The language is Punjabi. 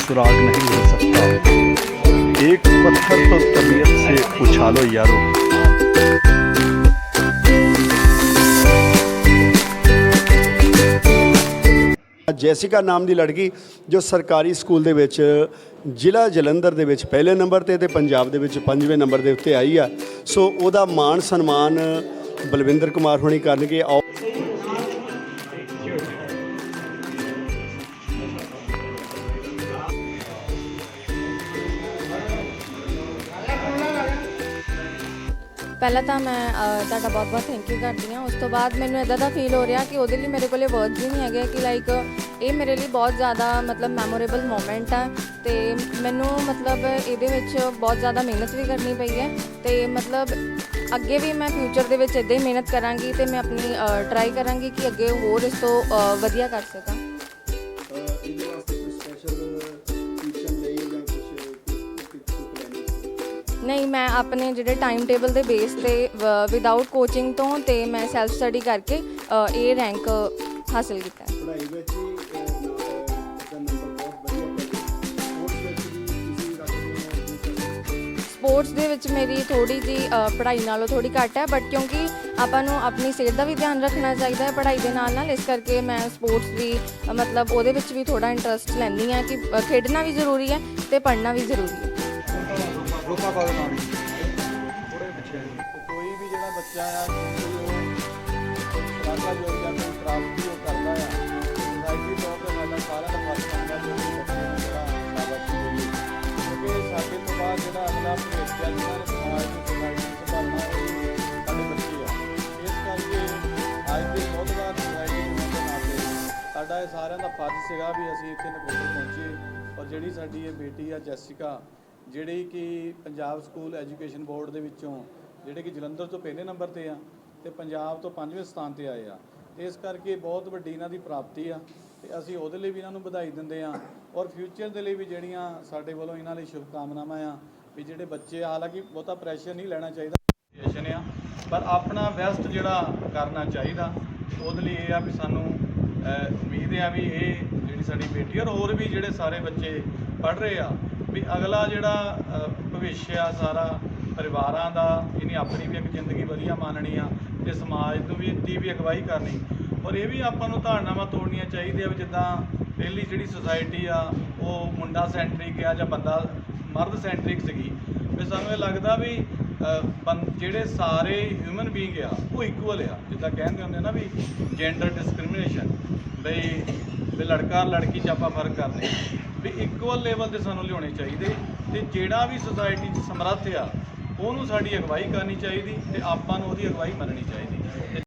सुराग नहीं हो सकता एक पत्थर तो तबीयत से उछालो यारो ਜੈਸਿਕਾ ਨਾਮ ਦੀ ਲੜਕੀ ਜੋ ਸਰਕਾਰੀ ਸਕੂਲ ਦੇ ਵਿੱਚ ਜ਼ਿਲ੍ਹਾ ਜਲੰਧਰ ਦੇ ਵਿੱਚ ਪਹਿਲੇ ਨੰਬਰ ਤੇ ਤੇ ਪੰਜਾਬ ਦੇ ਵਿੱਚ ਪੰਜਵੇਂ ਨੰਬਰ ਦੇ ਉੱਤੇ ਆਈ ਆ ਸੋ ਉਹਦਾ ਮਾਣ ਸਨਮਾਨ ਬਲਵਿੰਦਰ ਕੁਮਾਰ ਹੋਣੀ ਕਰਨਗੇ ਪਹਿਲਾਂ ਤਾਂ ਮੈਂ ਅ, ਤੁਹਾਡਾ ਬਹੁਤ-ਬਹੁਤ ਥੈਂਕ ਯੂ ਕਰਦੀ ਹਾਂ। ਉਸ ਤੋਂ ਬਾਅਦ ਮੈਨੂੰ ਇਦਾਂ ਦਾ ਫੀਲ ਹੋ ਰਿਹਾ ਕਿ ਉਹਦੇ ਲਈ ਮੇਰੇ ਕੋਲੇ ਵਰਡਸ ਹੀ ਨਹੀਂ ਹੈਗੇ ਕਿ ਲਾਈਕ ਇਹ ਮੇਰੇ ਲਈ ਬਹੁਤ ਜ਼ਿਆਦਾ ਮਤਲਬ ਮੈਮੋਰੇਬਲ ਮੂਮੈਂਟ ਆ। ਤੇ ਮੈਨੂੰ ਮਤਲਬ ਇਹਦੇ ਵਿੱਚ ਬਹੁਤ ਜ਼ਿਆਦਾ ਮਿਹਨਤ ਵੀ ਕਰਨੀ ਪਈ ਹੈ। ਤੇ ਮਤਲਬ ਅੱਗੇ ਵੀ ਮੈਂ ਫਿਊਚਰ ਦੇ ਵਿੱਚ ਇਦਾਂ ਹੀ ਮਿਹਨਤ ਕਰਾਂਗੀ ਤੇ ਮੈਂ ਆਪਣੀ ਟਰਾਈ ਕਰਾਂਗੀ ਕਿ ਅੱਗੇ ਹੋਰ ਇਸ ਤੋਂ ਅ, ਵਧੀਆ ਕਰ ਸਕਾਂ। ਇਹਦੇ ਵਾਸਤੇ ਮੈਂ ਆਪਣੇ ਜਿਹੜੇ ਟਾਈਮ ਟੇਬਲ ਦੇ ਬੇਸ ਤੇ ਵਿਦਆਊਟ ਕੋਚਿੰਗ ਤੋਂ ਤੇ ਮੈਂ ਸੈਲਫ ਸਟੱਡੀ ਕਰਕੇ ਇਹ ਰੈਂਕ ਹਾਸਲ ਕੀਤਾ। ਪੜ੍ਹਾਈ ਵਿੱਚ ਸਪੋਰਟਸ ਦੇ ਵਿੱਚ ਮੇਰੀ ਥੋੜੀ ਜੀ ਪੜ੍ਹਾਈ ਨਾਲੋਂ ਥੋੜੀ ਘੱਟ ਹੈ ਬਟ ਕਿਉਂਕਿ ਆਪਾਂ ਨੂੰ ਆਪਣੀ ਸਿਹਤ ਦਾ ਵੀ ਧਿਆਨ ਰੱਖਣਾ ਚਾਹੀਦਾ ਹੈ ਪੜ੍ਹਾਈ ਦੇ ਨਾਲ ਨਾਲ ਇਸ ਕਰਕੇ ਮੈਂ ਸਪੋਰਟਸ ਵੀ ਮਤਲਬ ਉਹਦੇ ਵਿੱਚ ਵੀ ਥੋੜਾ ਇੰਟਰਸਟ ਲੈਂਦੀ ਹਾਂ ਕਿ ਖੇਡਣਾ ਵੀ ਜ਼ਰੂਰੀ ਹੈ ਤੇ ਪੜ੍ਹਨਾ ਵੀ ਜ਼ਰੂਰੀ ਹੈ ਕੋਈ ਵੀ ਜਿਹੜਾ ਬੱਚਾ ਆ, ਕੋਈ ਉਹ ਰਾਜਾ ਜੋ ਜਾਂ ਕੋਈ ਪ੍ਰਾਪਤੀ ਉਹ ਕਰਦਾ ਆ ਸੋਸਾਇਟੀ ਤੌਰ ਤੇ ਸਾਡਾ ਸਾਰਿਆਂ ਦਾ ਫਰਜ਼ ਬਣਦਾ ਜੋ ਕਿ ਬੱਚੇ ਨੂੰ ਜਿਹੜਾ ਸ਼ਾਬਾਸ਼ੀ ਦੇਈਏ ਕਿਉਂਕਿ ਸਾਡੇ ਤੋਂ ਬਾਅਦ ਜਿਹੜਾ ਅਗਲਾ ਭਵਿੱਖ ਹੈ ਜਿਹਨਾਂ ਨੇ ਸਮਾਜ ਨੂੰ ਸੋਸਾਇਟੀ ਨੂੰ ਸੰਭਾਲਣਾ ਉਹ ਸਾਡੇ ਬੱਚੇ ਆ। ਇਸ ਕਰਕੇ ਅੱਜ ਦੇ ਨੌਜਵਾਨ ਸੋਸਾਇਟੀ ਨੂੰ ਦੇ। ਸਾਡਾ ਇਹ ਸਾਰਿਆਂ ਦਾ ਫਰਜ਼ ਸੀਗਾ ਵੀ ਅਸੀਂ ਇੱਥੇ ਨਕੋਦਰ ਪਹੁੰਚੇ, ਔਰ ਜਿਹੜੀ ਸਾਡੀ ਇਹ ਬੇਟੀ ਆ, ਜੈਸਿਕਾ ਜਿਹੜੀ ਕਿ ਪੰਜਾਬ ਸਕੂਲ ਐਜੂਕੇਸ਼ਨ ਬੋਰਡ ਦੇ ਵਿੱਚੋਂ ਜਿਹੜੇ ਕਿ ਜਲੰਧਰ ਤੋਂ ਪਹਿਲੇ ਨੰਬਰ ਤੇ ਆ ਤੇ ਪੰਜਾਬ ਤੋਂ ਪੰਜਵੇਂ ਸਥਾਨ ਤੇ ਆਏ ਆ। ਤੇ ਇਸ ਕਰਕੇ ਬਹੁਤ ਵੱਡੀ ਇਹਨਾਂ ਦੀ ਪ੍ਰਾਪਤੀ ਆ ਤੇ ਅਸੀਂ ਉਹਦੇ ਲਈ ਵੀ ਇਹਨਾਂ ਨੂੰ ਵਧਾਈ ਦਿੰਦੇ ਆ ਔਰ ਫਿਊਚਰ ਦੇ ਲਈ ਵੀ ਜਿਹੜੀਆਂ ਸਾਡੇ ਵੱਲੋਂ ਇਹਨਾਂ ਲਈ ਸ਼ੁਭ ਕਾਮਨਾਵਾਂ ਆ ਵੀ ਜਿਹੜੇ ਬੱਚੇ ਹਾਲਾਂਕਿ ਬਹੁਤਾ ਪ੍ਰੈਸ਼ਰ ਨਹੀਂ ਲੈਣਾ ਚਾਹੀਦਾ ਐਜੂਕੇਸ਼ਨ ਆ, ਪਰ ਆਪਣਾ ਬੈਸਟ ਜਿਹੜਾ ਕਰਨਾ ਚਾਹੀਦਾ, ਉਹਦੇ ਲਈ ਇਹ ਆ ਵੀ ਸਾਨੂੰ ਉਮੀਦ ਆ ਵੀ ਇਹ ਜਿਹੜੀ ਸਾਡੀ ਬੇਟੀ ਔਰ ਹੋਰ ਵੀ ਜਿਹੜੇ ਸਾਰੇ ਬੱਚੇ ਪੜ੍ਹ ਰਹੇ ਆ ਵੀ ਅਗਲਾ ਜਿਹੜਾ ਭਵਿੱਖ ਆ ਸਾਰਾ ਪਰਿਵਾਰਾਂ ਦਾ, ਇਹਨੇ ਆਪਣੀ ਵੀ ਇੱਕ ਜ਼ਿੰਦਗੀ ਵਧੀਆ ਮਾਨਣੀ ਆ ਤੇ ਸਮਾਜ ਨੂੰ ਵੀ ਦੀ ਵੀ ਅਗਵਾਈ ਕਰਨੀ। ਔਰ ਇਹ ਵੀ ਆਪਾਂ ਨੂੰ ਧਾਰਨਾਵਾਂ ਤੋੜਨੀਆਂ ਚਾਹੀਦੀਆਂ ਵੀ ਜਿੱਦਾਂ ਪਹਿਲੀ ਜਿਹੜੀ ਸੁਸਾਇਟੀ ਆ, ਉਹ ਮੁੰਡਾ ਸੈਂਟਰਿਕ ਆ ਜਾਂ ਬੰਦਾ ਮਰਦ ਸੈਂਟਰਿਕ ਸੀਗੀ। ਵੀ ਸਾਨੂੰ ਇਹ ਲੱਗਦਾ ਵੀ ਬੰ- ਜਿਹੜੇ ਸਾਰੇ ਹਿਊਮਨ ਬੀਇੰਗ ਆ, ਉਹ ਇਕੁਅਲ ਆ। ਜਿੱਦਾਂ ਕਹਿੰਦੇ ਹੁੰਦੇ ਨਾ ਵੀ ਜੈਂਡਰ ਡਿਸਕ੍ਰਿਮੀਨੇਸ਼ਨ ਬਈ ਵੀ ਲੜਕਾ ਲੜਕੀ 'ਚ ਆਪਾਂ ਫ਼ਰਕ ਕਰਦੇ ਵੀ ਇਕੁਅਲ ਲੈਵਲ ਤੇ ਸਾਨੂੰ ਲਿਆਉਣੇ ਚਾਹੀਦੇ ਤੇ ਜਿਹੜਾ ਵੀ ਸੁਸਾਇਟੀ 'ਚ ਸਮਰੱਥ ਆ, ਉਹਨੂੰ ਸਾਡੀ ਅਗਵਾਈ ਕਰਨੀ ਚਾਹੀਦੀ ਤੇ ਆਪਾਂ ਨੂੰ ਉਹਦੀ ਅਗਵਾਈ ਮੰਨਣੀ ਚਾਹੀਦੀ।